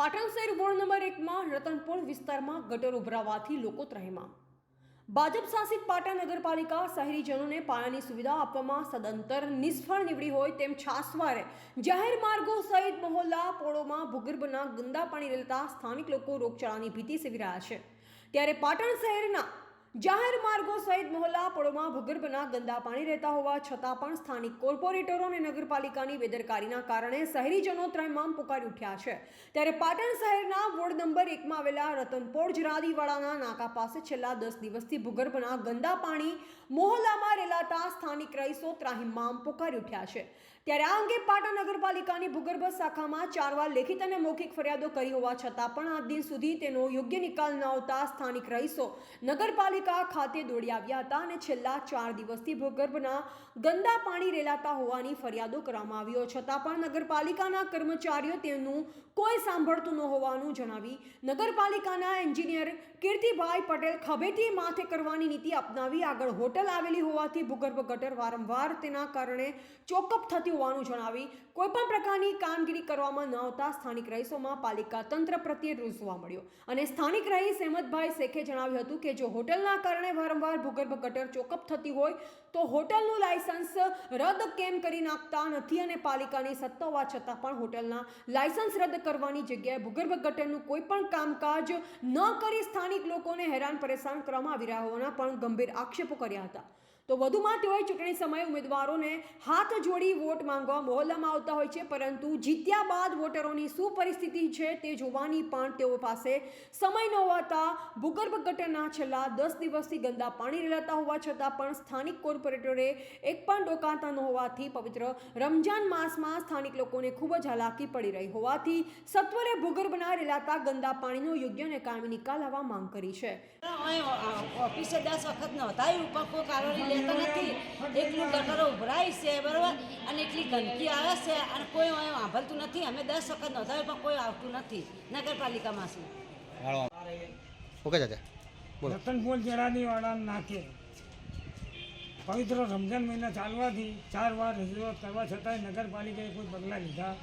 પાટણ શહેર ward number એકમાં રતનપુર વિસ્તારમાં ગટર ઉભરાવાથી લોકો ત્રહેમાં ભાજપ શાસિત પાટણ નગરપાલિકા શહેરીજનોને પાયાની સુવિધા આપવામાં સદંતર નિષ્ફળ નીવડી હોય તેમ છાસવારે જાહેર માર્ગો સહિત મહોલ્લા પોળોમાં ભૂગર્ભના ગંદા પાણી રેલતા સ્થાનિક લોકો રોગચાળાની ભીતિ સેવી રહ્યા છે. ત્યારે પાટણ શહેરના જાહેર માર્ગો સહિત મહોલ્લા પોળોમાં ભૂગર્ભના ગંદા પાણી રહેતા હોવા છતાં પણ સ્થાનિક કોર્પોરેટરો અને નગરપાલિકાની બેદરકારીના કારણે શહેરીજનો ત્રણમામ પુકારી ઉઠ્યા છે. ત્યારે પાટણ શહેરના વોર્ડ નંબર એકમાં આવેલા રતનપોળ જરાદીવાડાના નાકા પાસે છેલ્લા દસ દિવસથી ભૂગર્ભના ગંદા પાણી મોહલ્લામાં રેલાતા સ્થાનિક રહીશો ત્રાહિમામ પુકારી ઉઠ્યા છે. ત્યારે આ અંગે પાટણ નગરપાલિકાની ભૂગર્ભ શાખામાં ચાર વાર લેખિત અને મૌખિક ફરિયાદો કરી હોવા છતાં પણ આ દિન સુધી તેનો યોગ્ય નિકાલ ન આવતા સ્થાનિક રહીશો નગરપાલિકા ખાતે દોડી આવ્યા હતા અને છેલ્લા ચાર દિવસથી ભૂગર્ભના ગંદા પાણી રેલાતા હોવાની ફરિયાદો કરવામાં આવ્યો. છતાં પણ નગરપાલિકાના કર્મચારીઓ તેનું કોઈ સાંભળતું ન હોવાનું જણાવી નગરપાલિકાના એન્જિનિયર કીર્તિભાઈ પટેલ ખભેથી માથે કરવાની નીતિ અપનાવી આગળ હોટલ આવેલી હોવાથી ભૂગર્ભ ગટર વારંવાર તેના કારણે ચોકઅપ થતી હોવાનું જણાવી, કોઈપણ પ્રકારની કામગીરી કરવામાં ન આવતા સ્થાનિક રહીશોમાં પાલિકા તંત્ર પ્રત્યે રોષ જોવા મળ્યો. અને સ્થાનિક રહીશ હેમતભાઈ શેખે જણાવ્યું હતું કે, જો હોટલના કારણે વારંવાર ભૂગર્ભ ગટર ચોકઅપ થતી હોય, તો હોટલનું લાયસન્સ રદ કેમ કરી નાખતા નથી અને પાલિકાની સત્તા હોવા છતાં પણ હોટલના લાયસન્સ રદ કરવાની જગ્યાએ ભૂગર્ભ ગટરનું કોઈ પણ કામકાજ ન કરી સ્થાનિક લોકોને હેરાન પરેશાન કરવામાં આવી રહ્યા હોવાના પણ ગંભીર આક્ષેપો કર્યા હતા. તો વધુમાં તેઓએ ચૂંટણી સમયે ઉમેદવારોને હાથ જોડી વોટ માંગવા મહોલ્લામાં આવતા હોય છે, પરંતુ જીત્યા બાદ વોટરોની શું પરિસ્થિતિ છે તે જોવાની પણ તેઓ પાસે સમય ન હોવાતા ભૂગર્ભ ગટરના છેલ્લા દસ દિવસથી ગંદા પાણી રેલાતા હોવા છતાં પણ સ્થાનિક કોર્પોરેટરે એક પણ ડોકાતા ન હોવાથી પવિત્ર રમજાન માસમાં સ્થાનિક લોકોને ખૂબ જ હાલાકી પડી રહી હોવાથી સત્વરે ભૂગર્ભના રેલાતા ગંદા પાણીનો યોગ્ય અને કાયમી નિકાલ આવવા માંગ કરી છે. ઓફિસે દસ વખત નહોતા ઉપર કોઈ લેતો નથી. એટલું ગટરો ઉભરાય છે બરાબર? અને એટલી ગંદકી આવે છે અને કોઈ સાંભળતું નથી. અમે દસ વખત નોંધાવ્યું પણ કોઈ આવતું નથી. નગરપાલિકામાં શું? ઓકે દાદા બોલો. રતનપુર જરાદીવાળા નાખે. પવિત્ર રમજાન મહિના ચાલવાથી ચાર વાર રજૂઆત કરવા છતાંય નગરપાલિકાએ કોઈ પગલાં લીધા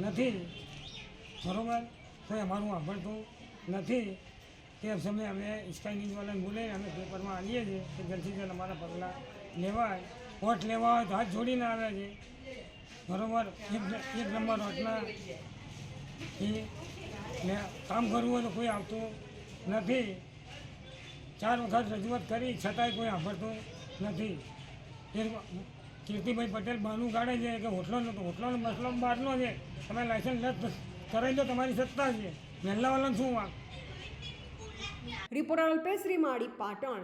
નથી. બરોબર? કોઈ અમારું સાંભળતું નથી. તે સમયે અમે સ્કાય ન્યૂઝવાળાને બોલે અમે આવીએ છીએ કે અમારા પગલાં લેવાય. વોટ લેવા હોય તો હાથ જોડીને આવે છે. બરોબર? એક નંબર વોટના ને કામ કરવું હોય તો કોઈ આવતું નથી. ચાર વખત રજૂઆત કરી, છતાંય કોઈ સાંભળતું નથી. એ કીર્તિભાઈ પટેલ બહાનું કાઢે છે કે હોટલો તો હોટલોનો મસલો બહારનો છે. તમે લાયસન્સ રદ કરાવી દો, તમારી સત્તા છે. મહેલાવાળાનું શું વાંક રિપોર્ટર અલ્પેશ રીમાડી, પાટણ.